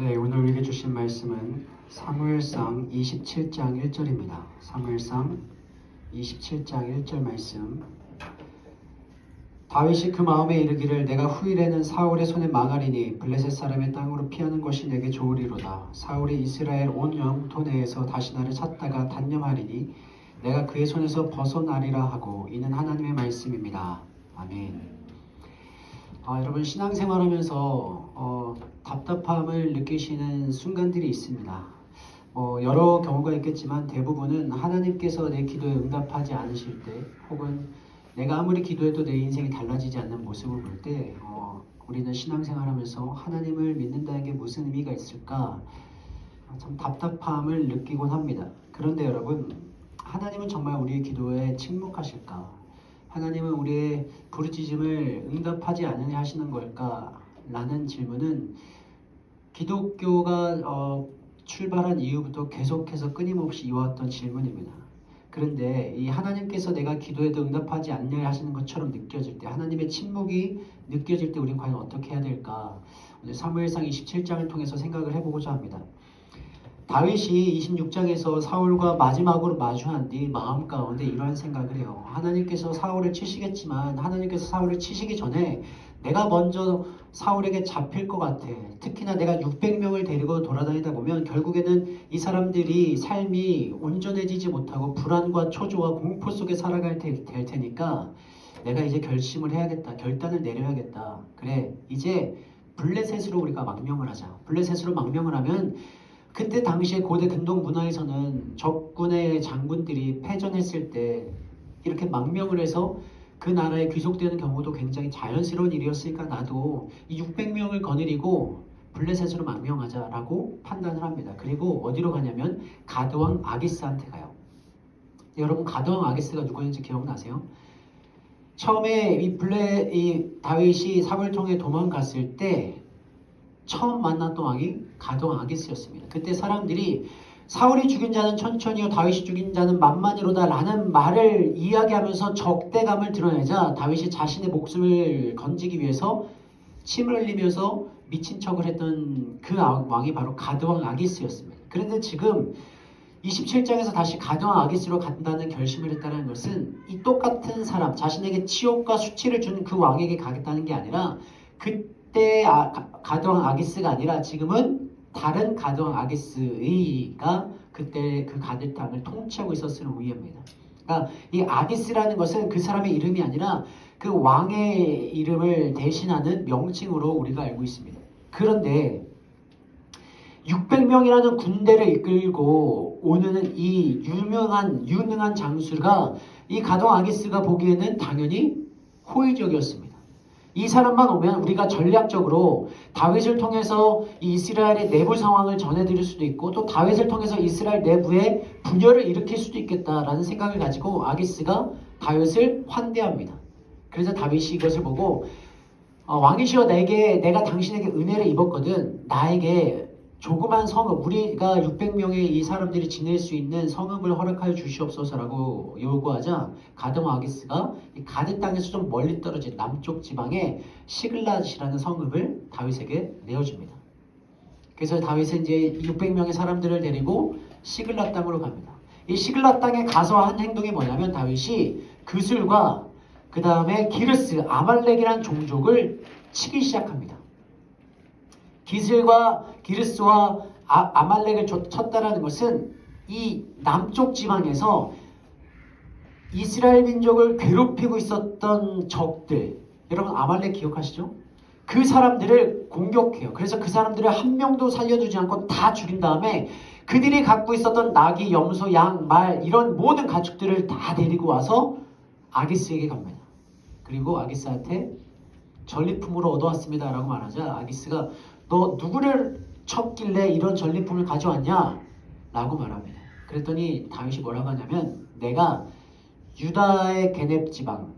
네, 오늘 우리에게 주신 말씀은 사무엘상 27장 1절입니다. 사무엘상 27장 1절 말씀. 다윗이 그 마음에 이르기를 내가 후일에는 사울의 손에 망하리니 블레셋 사람의 땅으로 피하는 것이 내게 좋으리로다. 사울이 이스라엘 온 영토 내에서 다시 나를 찾다가 단념하리니 내가 그의 손에서 벗어나리라 하고 이는 하나님의 말씀입니다. 아멘. 아, 여러분 신앙생활하면서 어, 답답함을 느끼시는 순간들이 있습니다. 뭐 여러 경우가 있겠지만 대부분은 하나님께서 내 기도에 응답하지 않으실 때, 혹은 내가 아무리 기도해도 내 인생이 달라지지 않는 모습을 볼 때, 어, 우리는 신앙생활하면서 하나님을 믿는다는 게 무슨 의미가 있을까? 아, 참 답답함을 느끼곤 합니다. 그런데 여러분, 하나님은 정말 우리의 기도에 침묵하실까? 하나님은 우리의 부르짖음을 응답하지 않으냐 하시는 걸까? 라는 질문은 기독교가 어, 출발한 이후부터 계속해서 끊임없이 이어왔던 질문입니다. 그런데 이 하나님께서 내가 기도해도 응답하지 않냐 하시는 것처럼 느껴질 때 하나님의 침묵이 느껴질 때 우리는 과연 어떻게 해야 될까? 오늘 사무엘상 27장을 통해서 생각을 해보고자 합니다. 다윗이 26장에서 사울과 마지막으로 마주한 뒤 마음 가운데 이러한 생각을 해요. 하나님께서 사울을 치시겠지만 하나님께서 사울을 치시기 전에 내가 먼저 사울에게 잡힐 것 같아. 특히나 내가 600명을 데리고 돌아다니다 보면 결국에는 이 사람들이 삶이 온전해지지 못하고 불안과 초조와 공포 속에 살아갈 테, 될 테니까 내가 이제 결심을 해야겠다. 결단을 내려야겠다. 그래, 이제 블레셋으로 우리가 망명을 하자. 블레셋으로 망명을 하면 그때 당시에 고대 근동 문화에서는 적군의 장군들이 패전했을 때 이렇게 망명을 해서 그 나라에 귀속되는 경우도 굉장히 자연스러운 일이었으니까 나도 이 600명을 거느리고 블레셋으로 망명하자라고 판단을 합니다. 그리고 어디로 가냐면 가드왕 아기스한테 가요. 여러분 가드왕 아기스가 누구였는지 기억나세요? 처음에 이 블레 이 다윗이 사울 통해 도망갔을 때 처음 만났던 왕이 가드왕 아기스였습니다. 그때 사람들이 사울이 죽인 자는 천천히요 다윗이 죽인 자는 만만이로다라는 말을 이야기하면서 적대감을 드러내자 다윗이 자신의 목숨을 건지기 위해서 침을 흘리면서 미친 척을 했던 그 왕이 바로 가드왕 아기스였습니다. 그런데 지금 27장에서 다시 가드왕 아기스로 간다는 결심을 했다는 것은 이 똑같은 사람 자신에게 치욕과 수치를 준 그 왕에게 가겠다는 게 아니라 그때 아, 가드왕 아기스가 아니라 지금은 다른 가드왕 아기스가 그때 그 가드 땅을 통치하고 있었을 우위입니다. 그러니까 이 아기스라는 것은 그 사람의 이름이 아니라 그 왕의 이름을 대신하는 명칭으로 우리가 알고 있습니다. 그런데 600명이라는 군대를 이끌고 오는 이 유명한 유능한 장수가 이 가동 아기스가 보기에는 당연히 호의적이었습니다. 이 사람만 오면 우리가 전략적으로 다윗을 통해서 이 이스라엘의 내부 상황을 전해드릴 수도 있고 또 다윗을 통해서 이스라엘 내부에 분열을 일으킬 수도 있겠다라는 생각을 가지고 아기스가 다윗을 환대합니다. 그래서 다윗이 이것을 보고 어, 왕이시여 내게 내가 당신에게 은혜를 입었거든 나에게 조그만 성읍 우리가 600명의 이 사람들이 지낼 수 있는 성읍을 허락하여 주시옵소서라고 요구하자 가드마 아기스가 이 가드 땅에서 좀 멀리 떨어진 남쪽 지방에 시글랏이라는 성읍을 다윗에게 내어줍니다. 그래서 다윗은 이제 600명의 사람들을 데리고 시글랏 땅으로 갑니다. 이 시글랏 땅에 가서 한 행동이 뭐냐면 다윗이 그술과 그 다음에 기르스 아말렉이라는 종족을 치기 시작합니다. 기슬과 기르스와 아, 말렉을 쳤다라는 것은 이 남쪽 지방에서 이스라엘 민족을 괴롭히고 있었던 적들 여러분 아말렉 기억하시죠? 그 사람들을 공격해요. 그래서 그 사람들을 한 명도 살려두지 않고 다 죽인 다음에 그들이 갖고 있었던 나귀, 염소, 양, 말 이런 모든 가축들을 다 데리고 와서 아기스에게 갑니다. 그리고 아기스한테 전리품으로 얻어왔습니다. 라고 말하자 아기스가 너 누구를 쳤길래 이런 전리품을 가져왔냐? 라고 말합니다. 그랬더니 다윗이 뭐라고 하냐면 내가 유다의 게넵 지방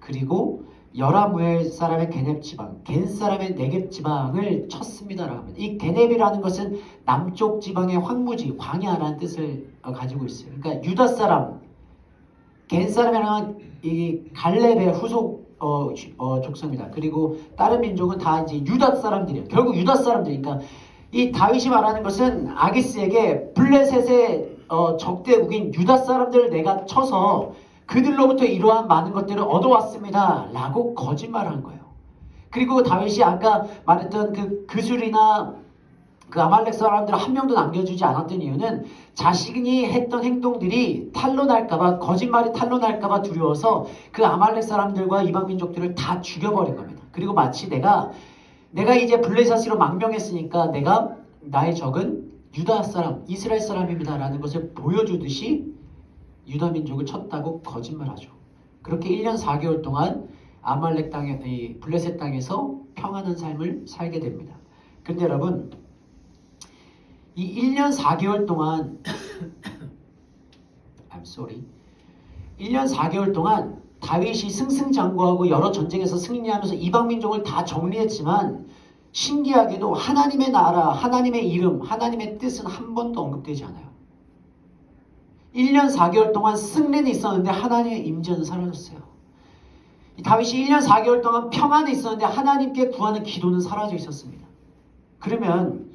그리고 여라무엘 사람의 게넵 지방, 겐 사람의 네겝 지방을 쳤습니다라고 합니다. 이 게넵이라는 것은 남쪽 지방의 황무지, 광야라는 뜻을 가지고 있어요. 그러니까 유다 사람, 겐 사람이랑 이 갈렙의 후속 어, 어, 족속입니다. 그리고 다른 민족은 다 이제 유다 사람들이에요. 결국 유다 사람들이니까 이 다윗이 말하는 것은 아기스에게 블레셋의 어, 적대국인 유다 사람들을 내가 쳐서 그들로부터 이러한 많은 것들을 얻어왔습니다. 라고 거짓말한 거예요. 그리고 다윗이 아까 말했던 그 그술이나 그 아말렉 사람들 한 명도 남겨주지 않았던 이유는 자신이 했던 행동들이 탄로날까봐 거짓말이 탄로날까봐 두려워서 그 아말렉 사람들과 이방 민족들을 다 죽여버린 겁니다. 그리고 마치 내가 내가 이제 블레셋으로 망명했으니까 내가 나의 적은 유다 사람, 이스라엘 사람입니다라는 것을 보여주듯이 유다 민족을 쳤다고 거짓말하죠. 그렇게 1년 4개월 동안 아말렉 땅에 이 블레셋 땅에서 평안한 삶을 살게 됩니다. 근데 여러분 이 1년 4개월 동안 I'm sorry. 1년 4개월 동안 다윗이 승승장구하고 여러 전쟁에서 승리하면서 이방 민족을 다 정리했지만 신기하게도 하나님의 나라, 하나님의 이름, 하나님의 뜻은 한 번도 언급되지 않아요. 1년 4개월 동안 승리는 있었는데 하나님의 임재는 사라졌어요. 이 다윗이 1년 4개월 동안 평안에 있었는데 하나님께 구하는 기도는 사라져 있었습니다. 그러면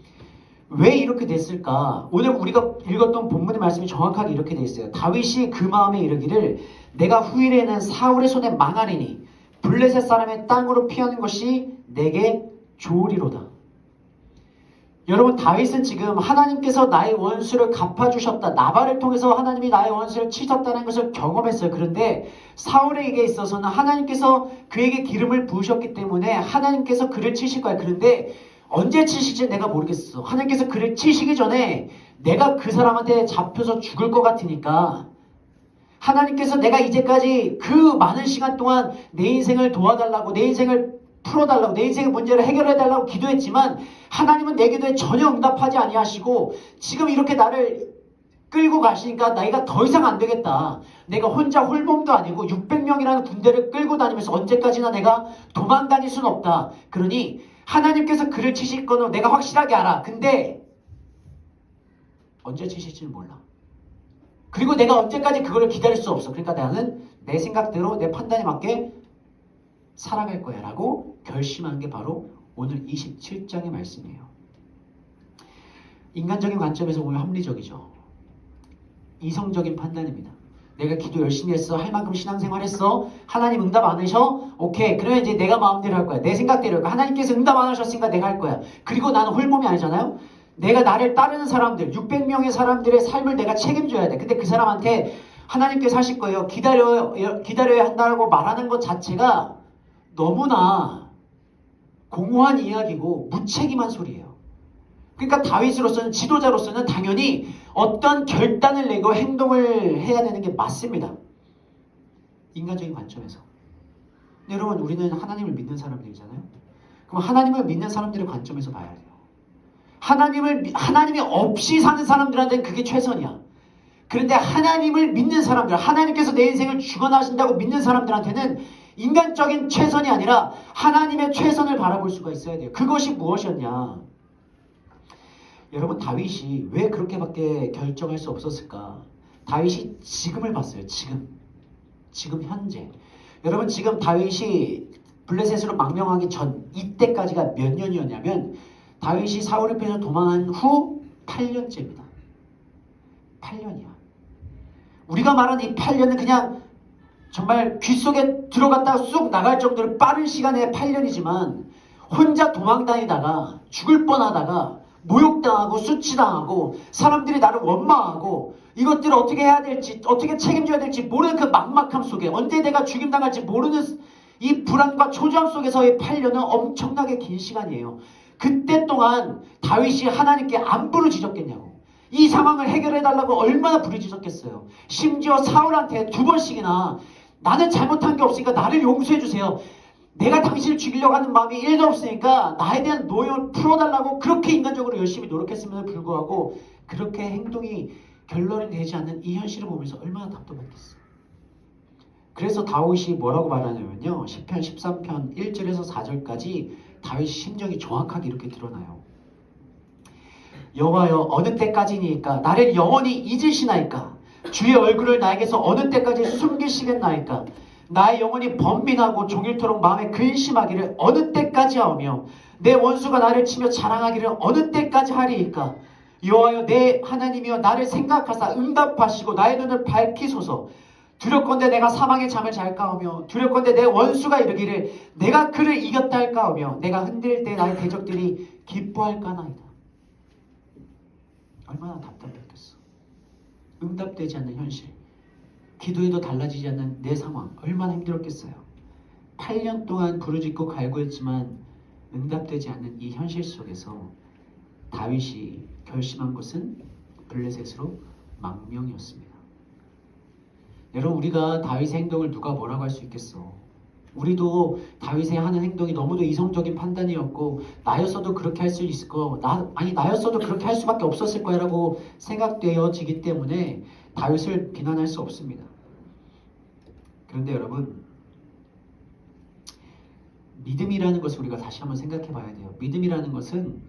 왜 이렇게 됐을까? 오늘 우리가 읽었던 본문의 말씀이 정확하게 이렇게 돼 있어요. 다윗이 그 마음에 이르기를 내가 후일에는 사울의 손에 망하리니 블레셋 사람의 땅으로 피하는 것이 내게 좋으리로다. 여러분 다윗은 지금 하나님께서 나의 원수를 갚아주셨다. 나발을 통해서 하나님이 나의 원수를 치셨다는 것을 경험했어요. 그런데 사울에게 있어서는 하나님께서 그에게 기름을 부으셨기 때문에 하나님께서 그를 치실 거야. 그런데 언제 치실지 내가 모르겠어. 하나님께서 그를 치시기 전에 내가 그 사람한테 잡혀서 죽을 것 같으니까 하나님께서 내가 이제까지 그 많은 시간 동안 내 인생을 도와달라고 내 인생을 풀어달라고 내 인생의 문제를 해결해달라고 기도했지만 하나님은 내 기도에 전혀 응답하지 아니하시고 지금 이렇게 나를 끌고 가시니까 나이가 더 이상 안 되겠다. 내가 혼자 홀몸도 아니고 600명이라는 군대를 끌고 다니면서 언제까지나 내가 도망 다닐 수는 없다. 그러니 하나님께서 그를 치실 거는 내가 확실하게 알아. 근데 언제 치실지는 몰라. 그리고 내가 언제까지 그거를 기다릴 수 없어. 그러니까 나는 내 생각대로 내 판단에 맞게 살아갈 거야 라고 결심한 게 바로 오늘 27장의 말씀이에요. 인간적인 관점에서 보면 합리적이죠. 이성적인 판단입니다. 내가 기도 열심히 했어. 할 만큼 신앙생활 했어. 하나님 응답 안 하셔? 오케이. 그러면 이제 내가 마음대로 할 거야. 내 생각대로 할 거야. 하나님께서 응답 안 하셨으니까 내가 할 거야. 그리고 나는 홀몸이 아니잖아요. 내가 나를 따르는 사람들, 600명의 사람들의 삶을 내가 책임져야 돼. 근데 그 사람한테 하나님께서 하실 거예요. 기다려, 기다려야 한다고 말하는 것 자체가 너무나 공허한 이야기고 무책임한 소리예요. 그러니까 다윗으로서는 지도자로서는 당연히 어떤 결단을 내고 행동을 해야 되는 게 맞습니다. 인간적인 관점에서. 근데 여러분 우리는 하나님을 믿는 사람들이잖아요. 그럼 하나님을 믿는 사람들의 관점에서 봐야 돼요. 하나님을 미- 하나님이 없이 사는 사람들한테는 그게 최선이야. 그런데 하나님을 믿는 사람들, 하나님께서 내 인생을 주관하신다고 믿는 사람들한테는 인간적인 최선이 아니라 하나님의 최선을 바라볼 수가 있어야 돼요. 그것이 무엇이었냐? 여러분 다윗이 왜 그렇게밖에 결정할 수 없었을까? 다윗이 지금을 봤어요. 지금. 지금 현재. 여러분 지금 다윗이 블레셋으로 망명하기 전 이때까지가 몇 년이었냐면 다윗이 사울의 편에서 도망한 후 8년째입니다. 8년이야. 우리가 말하는 이 8년은 그냥 정말 귀 속에 들어갔다가 쑥 나갈 정도로 빠른 시간의 8년이지만 혼자 도망 다니다가 죽을 뻔하다가 모욕당하고 수치당하고 사람들이 나를 원망하고 이것들을 어떻게 해야 될지 어떻게 책임져야 될지 모르는 그 막막함 속에 언제 내가 죽임당할지 모르는 이 불안과 초조함 속에서의 8년은 엄청나게 긴 시간이에요. 그때 동안 다윗이 하나님께 안 부르짖었겠냐고. 이 상황을 해결해 달라고 얼마나 부르짖었겠어요. 심지어 사울한테 두 번씩이나 나는 잘못한 게 없으니까 나를 용서해 주세요. 내가 당신을 죽이려고 하는 마음이 1도 없으니까 나에 대한 노여움을 풀어달라고 그렇게 인간적으로 열심히 노력했음에도 불구하고 그렇게 행동이 결론이 되지 않는 이 현실을 보면서 얼마나 답답했겠어요. 그래서 다윗이 뭐라고 말하냐면요. 10편 13편 1절에서 4절까지 다윗 심정이 정확하게 이렇게 드러나요. 여호와여 어느 때까지니까 나를 영원히 잊으시나이까 주의 얼굴을 나에게서 어느 때까지 숨기시겠나이까 나의 영혼이 번민하고 종일토록 마음에 근심하기를 어느 때까지 하오며 내 원수가 나를 치며 자랑하기를 어느 때까지 하리이까? 여호와여 내 하나님이여 나를 생각하사 응답하시고 나의 눈을 밝히소서. 두렵건대 내가 사망의 잠을 잘까오며 두렵건대 내 원수가 이르기를 내가 그를 이겼다 할까오며 내가 흔들 때 나의 대적들이 기뻐할까나이다. 얼마나 답답했겠어. 응답되지 않는 현실 기도해도 달라지지 않는 내 상황 얼마나 힘들었겠어요 8년 동안 부르짖고 갈구했지만 응답되지 않는 이 현실 속에서 다윗이 결심한 것은 블레셋으로 망명이었습니다. 여러분 우리가 다윗의 행동을 누가 뭐라고 할 수 있겠어? 우리도 다윗의 하는 행동이 너무도 이성적인 판단이었고 나였어도 그렇게 할 수 있을 거, 나 아니 나였어도 그렇게 할 수밖에 없었을 거야라고 생각되어지기 때문에 다윗을 비난할 수 없습니다. 그런데 여러분 믿음이라는 것을 우리가 다시 한번 생각해 봐야 돼요. 믿음이라는 것은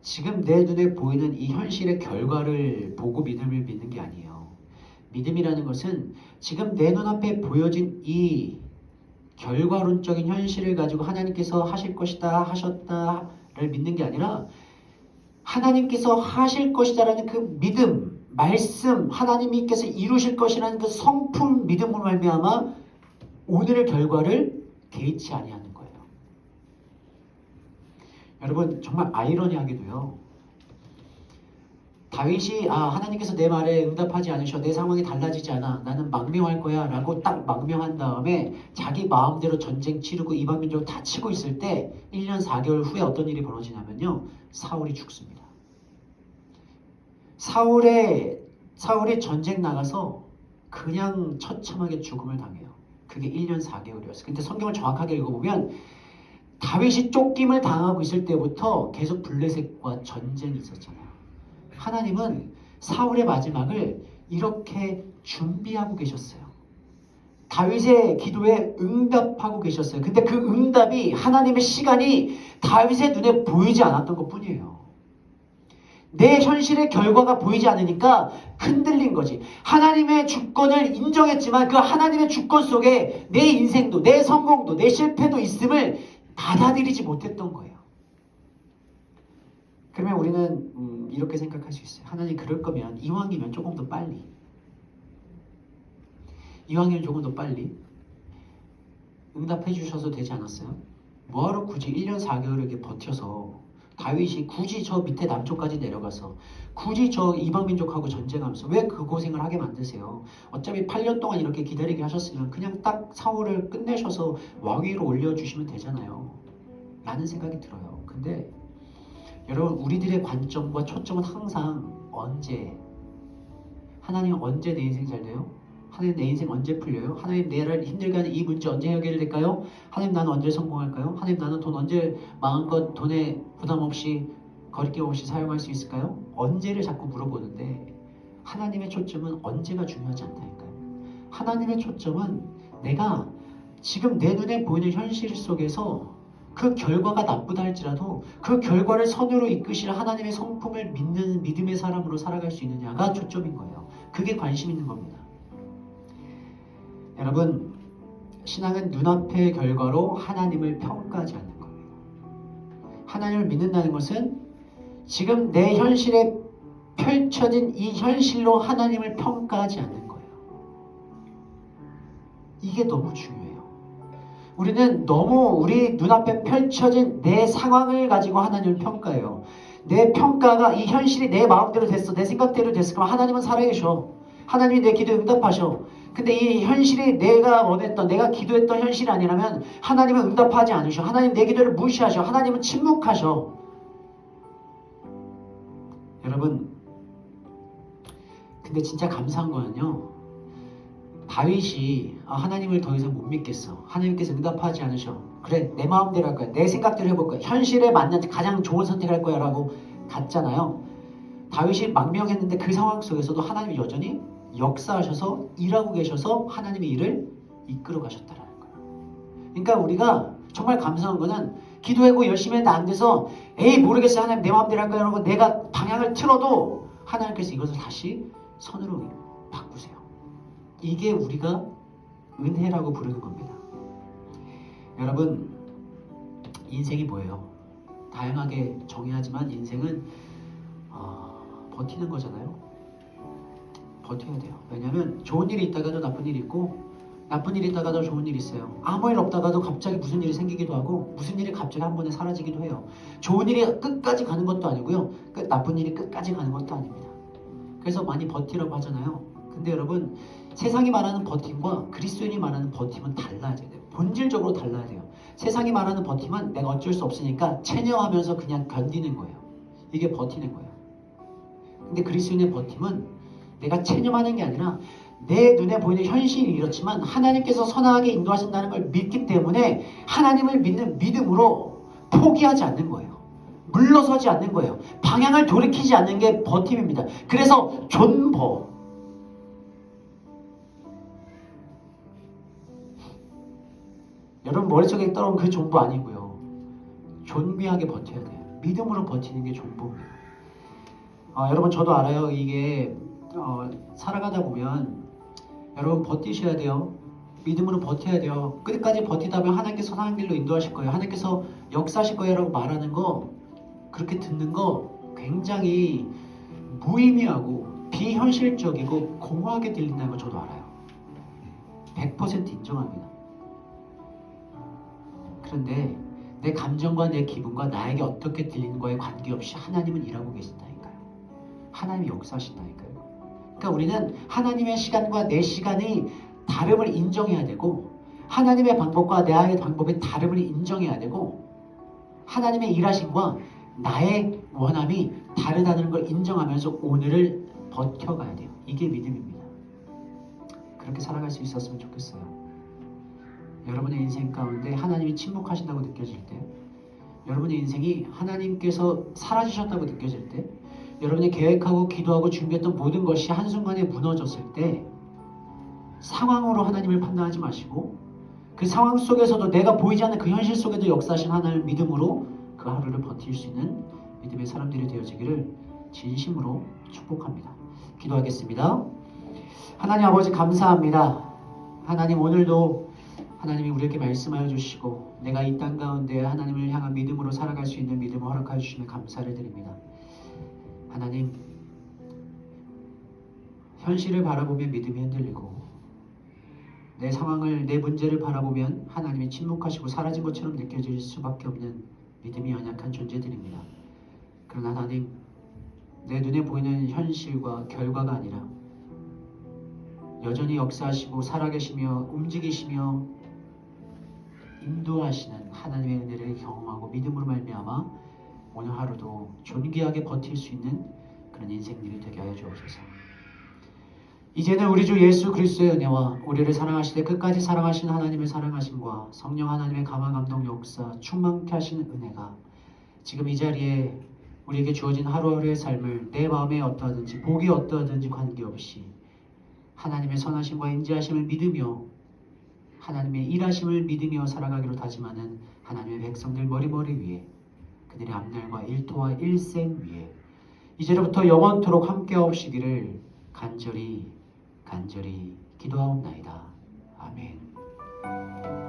지금 내 눈에 보이는 이 현실의 결과를 보고 믿음을 믿는 게 아니에요. 믿음이라는 것은 지금 내 눈앞에 보여진 이 결과론적인 현실을 가지고 하나님께서 하실 것이다 하셨다를 믿는 게 아니라 하나님께서 하실 것이다라는 그 믿음, 말씀, 하나님께서 이루실 것이라는 그 성품 믿음으로 말미암아 오늘의 결과를 개의치 아니하는 거예요. 여러분 정말 아이러니하게도요. 다윗이 아 하나님께서 내 말에 응답하지 않으셔 내 상황이 달라지지 않아 나는 망명할 거야 라고 딱 망명한 다음에 자기 마음대로 전쟁 치르고 이방 민족 다 치고 있을 때 1년 4개월 후에 어떤 일이 벌어지냐면요 사울이 죽습니다. 사울의 사울이 전쟁 나가서 그냥 처참하게 죽음을 당해요. 그게 1년 4개월이었어요. 근데 성경을 정확하게 읽어보면 다윗이 쫓김을 당하고 있을 때부터 계속 블레셋과 전쟁이 있었잖아요. 하나님은 사울의 마지막을 이렇게 준비하고 계셨어요. 다윗의 기도에 응답하고 계셨어요. 근데 그 응답이 하나님의 시간이 다윗의 눈에 보이지 않았던 것 뿐이에요. 내 현실의 결과가 보이지 않으니까 흔들린 거지. 하나님의 주권을 인정했지만 그 하나님의 주권 속에 내 인생도, 내 성공도, 내 실패도 있음을 받아들이지 못했던 거예요. 그러면 우리는 음, 이렇게 생각할 수 있어요. 하나님 그럴 거면 이왕이면 조금 더 빨리. 이왕이면 조금 더 빨리 응답해 주셔도 되지 않았어요? 뭐하러 굳이 1년 4개월 이렇게 버텨서 다윗이 굳이 저 밑에 남쪽까지 내려가서 굳이 저 이방 민족하고 전쟁하면서 왜 그 고생을 하게 만드세요? 어차피 8년 동안 이렇게 기다리게 하셨으면 그냥 딱 사울을 끝내셔서 왕위로 올려주시면 되잖아요. 라는 생각이 들어요. 근데 여러분 우리들의 관점과 초점은 항상 언제 하나님 언제 내 인생 잘 돼요? 하나님 내 인생 언제 풀려요? 하나님 내를 힘들게 하는 이 문제 언제 해결될까요? 하나님 나는 언제 성공할까요? 하나님 나는 돈 언제 마음껏 돈에 부담 없이 거리낌 없이 사용할 수 있을까요? 언제를 자꾸 물어보는데 하나님의 초점은 언제가 중요하지 않다니까요. 하나님의 초점은 내가 지금 내 눈에 보이는 현실 속에서 그 결과가 나쁘다 할지라도 그 결과를 선으로 이끄실 하나님의 성품을 믿는 믿음의 사람으로 살아갈 수 있느냐가 초점인 거예요. 그게 관심 있는 겁니다. 여러분, 신앙은 눈앞의 결과로 하나님을 평가하지 않는 겁니다. 하나님을 믿는다는 것은 지금 내 현실에 펼쳐진 이 현실로 하나님을 평가하지 않는 거예요. 이게 너무 중요해요. 우리는 너무 우리 눈앞에 펼쳐진 내 상황을 가지고 하나님을 평가해요. 내 평가가 이 현실이 내 마음대로 됐어. 내 생각대로 됐어. 그럼 하나님은 살아계셔. 하나님이 내 기도에 응답하셔. 근데 이 현실이 내가 원했던, 내가 기도했던 현실이 아니라면 하나님은 응답하지 않으셔. 하나님 내 기도를 무시하셔. 하나님은 침묵하셔. 여러분, 근데 진짜 감사한 거는요. 다윗이 아, 하나님을 더 이상 못 믿겠어. 하나님께서 응답하지 않으셔. 그래, 내 마음대로 할 거야. 내 생각대로 해볼 거야. 현실에 맞는 가장 좋은 선택할 거야. 라고 갔잖아요. 다윗이 망명했는데 그 상황 속에서도 하나님이 여전히 역사하셔서 일하고 계셔서 하나님의 일을 이끌어 가셨다라는 거예요. 그러니까 우리가 정말 감사한 거는 기도하고 열심히 했는데 안 돼서 에이 모르겠어요. 하나님 내 마음대로 할 거야. 라고 내가 방향을 틀어도 하나님께서 이것을 다시 선으로 바꾸세요. 이게 우리가 은혜라고 부르는 겁니다. 여러분 인생이 뭐예요? 다양하게 정의하지만 인생은 어, 버티는 거잖아요. 버텨야 돼요. 왜냐하면 좋은 일이 있다가도 나쁜 일이 있고 나쁜 일이 있다가도 좋은 일이 있어요. 아무 일 없다가도 갑자기 무슨 일이 생기기도 하고 무슨 일이 갑자기 한 번에 사라지기도 해요. 좋은 일이 끝까지 가는 것도 아니고요. 끝, 나쁜 일이 끝까지 가는 것도 아닙니다. 그래서 많이 버티라고 하잖아요. 근데 여러분 세상이 말하는 버팀과 그리스도인이 말하는 버팀은 달라야 돼요. 본질적으로 달라야 돼요. 세상이 말하는 버팀은 내가 어쩔 수 없으니까 체념하면서 그냥 견디는 거예요. 이게 버티는 거예요. 근데 그리스도인의 버팀은 내가 체념하는 게 아니라 내 눈에 보이는 현실이 이렇지만 하나님께서 선하게 인도하신다는 걸 믿기 때문에 하나님을 믿는 믿음으로 포기하지 않는 거예요. 물러서지 않는 거예요. 방향을 돌이키지 않는 게 버팀입니다. 그래서 존버. 여러분 머릿속에 떠오른 그 존버 아니고요. 존귀하게 버텨야 돼요. 믿음으로 버티는 게 존버입니다. 어, 여러분 저도 알아요. 이게 어, 살아가다 보면 여러분 버티셔야 돼요. 믿음으로 버텨야 돼요. 끝까지 버티다 보면 하나님께서 선한 길로 인도하실 거예요. 하나님께서 역사하실 거예요라고 말하는 거 그렇게 듣는 거 굉장히 무의미하고 비현실적이고 공허하게 들린다는 걸 저도 알아요. 100% 인정합니다. 그런데 내 감정과 내 기분과 나에게 어떻게 들리는 거에 관계없이 하나님은 일하고 계신다니까요. 하나님이 역사하신다니까요. 그러니까 우리는 하나님의 시간과 내 시간의 다름을 인정해야 되고 하나님의 방법과 나의 방법의 다름을 인정해야 되고 하나님의 일하심과 나의 원함이 다르다는 걸 인정하면서 오늘을 버텨가야 돼요. 이게 믿음입니다. 그렇게 살아갈 수 있었으면 좋겠어요. 여러분의 인생 가운데 하나님이 침묵하신다고 느껴질 때, 여러분의 인생이 하나님께서 사라지셨다고 느껴질 때, 여러분이 계획하고 기도하고 준비했던 모든 것이 한순간에 무너졌을 때, 상황으로 하나님을 판단하지 마시고, 그 상황 속에서도 내가 보이지 않는 그 현실 속에도 역사하신 하나님을 믿음으로 그 하루를 버틸 수 있는 믿음의 사람들이 되어지기를 진심으로 축복합니다. 기도하겠습니다. 하나님 아버지 감사합니다. 하나님 오늘도 하나님이 우리에게 말씀하여 주시고 내가 이 땅 가운데 하나님을 향한 믿음으로 살아갈 수 있는 믿음을 허락하여 주시면 감사를 드립니다. 하나님 현실을 바라보면 믿음이 흔들리고 내 상황을 내 문제를 바라보면 하나님이 침묵하시고 사라진 것처럼 느껴질 수밖에 없는 믿음이 연약한 존재들입니다. 그러나 하나님 내 눈에 보이는 현실과 결과가 아니라 여전히 역사하시고 살아계시며 움직이시며 인도하시는 하나님의 은혜를 경험하고 믿음으로 말미암아 오늘 하루도 존귀하게 버틸 수 있는 그런 인생들이 되게 하여 주옵소서. 이제는 우리 주 예수 그리스도의 은혜와 우리를 사랑하시되 끝까지 사랑하시는 하나님의 사랑하심과 성령 하나님의 감화 감동 역사 충만케 하시는 은혜가 지금 이 자리에 우리에게 주어진 하루하루의 삶을 내 마음에 어떠하든지 복이 어떠하든지 관계없이 하나님의 선하심과 인지하심을 믿으며 하나님의 일하심을 믿으며 살아가기로 다짐하는 하나님의 백성들 머리머리 위에 그들의 앞날과 일터와 일생 위에 이제로부터 영원토록 함께 하옵시기를 간절히 간절히 기도하옵나이다. 아멘.